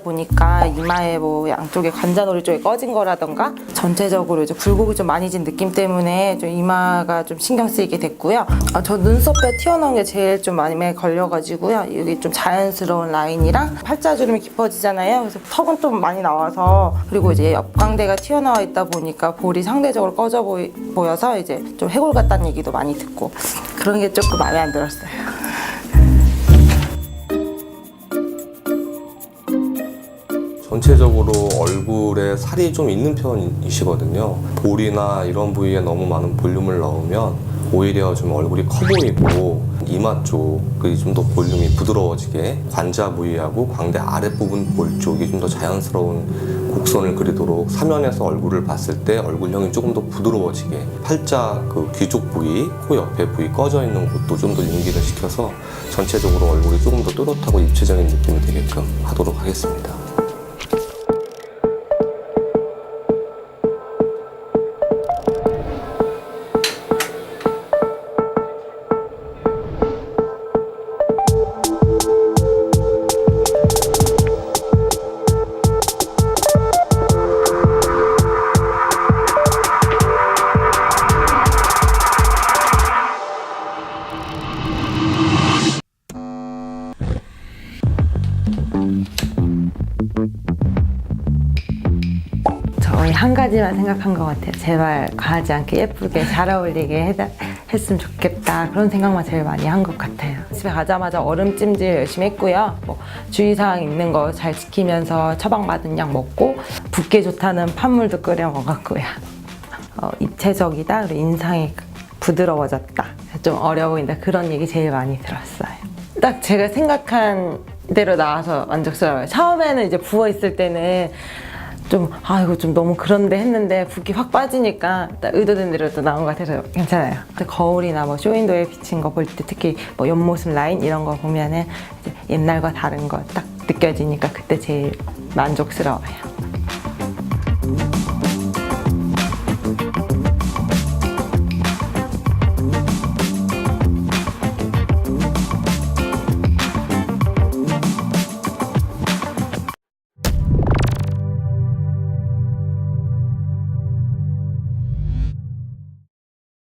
보니까 이마에 뭐 양쪽에 관자놀이 쪽에 꺼진 거라던가 전체적으로 이제 굴곡이 좀 많이 진 느낌 때문에 좀 이마가 좀 신경 쓰이게 됐고요. 아, 저 눈썹뼈 튀어나온 게 제일 좀 많이 걸려가지고요. 여기 좀 자연스러운 라인이랑 팔자주름이 깊어지잖아요. 그래서 턱은 좀 많이 나와서 그리고 이제 옆광대가 튀어나와 있다 보니까 볼이 상대적으로 꺼져 보여서 이제 좀 해골 같다는 얘기도 많이 듣고 그런 게 조금 마음에 안 들었어요. 전체적으로 얼굴에 살이 좀 있는 편이시거든요. 볼이나 이런 부위에 너무 많은 볼륨을 넣으면 오히려 좀 얼굴이 커 보이고 이마 쪽이 좀 더 볼륨이 부드러워지게 관자 부위하고 광대 아랫부분 볼 쪽이 좀 더 자연스러운 곡선을 그리도록 사면에서 얼굴을 봤을 때 얼굴형이 조금 더 부드러워지게 팔자 그 귀쪽 부위, 코 옆에 부위 꺼져 있는 곳도 좀더 윤기를 시켜서 전체적으로 얼굴이 조금 더 또렷하고 입체적인 느낌이 되게끔 하도록 하겠습니다. 한 가지만 생각한 것 같아요. 제발 과하지 않게 예쁘게 잘 어울리게 해다, 했으면 좋겠다. 그런 생각만 제일 많이 한 것 같아요. 집에 가자마자 얼음 찜질 열심히 했고요. 뭐 주의사항 있는 거 잘 지키면서 처방받은 약 먹고 붓기 좋다는 판물도 끓여 먹었고요. 어, 입체적이다. 그리고 인상이 부드러워졌다. 좀 어려워 보인다. 그런 얘기 제일 많이 들었어요. 딱 제가 생각한 대로 나와서 만족스러워요. 처음에는 이제 부어 있을 때는 좀, 아, 이거 좀 너무 그런데 했는데 붓기 확 빠지니까 딱 의도된 대로 또 나온 것 같아서 괜찮아요. 거울이나 뭐 쇼윈도에 비친 거 볼 때 특히 뭐 옆모습 라인 이런 거 보면은 이제 옛날과 다른 거 딱 느껴지니까 그때 제일 만족스러워요.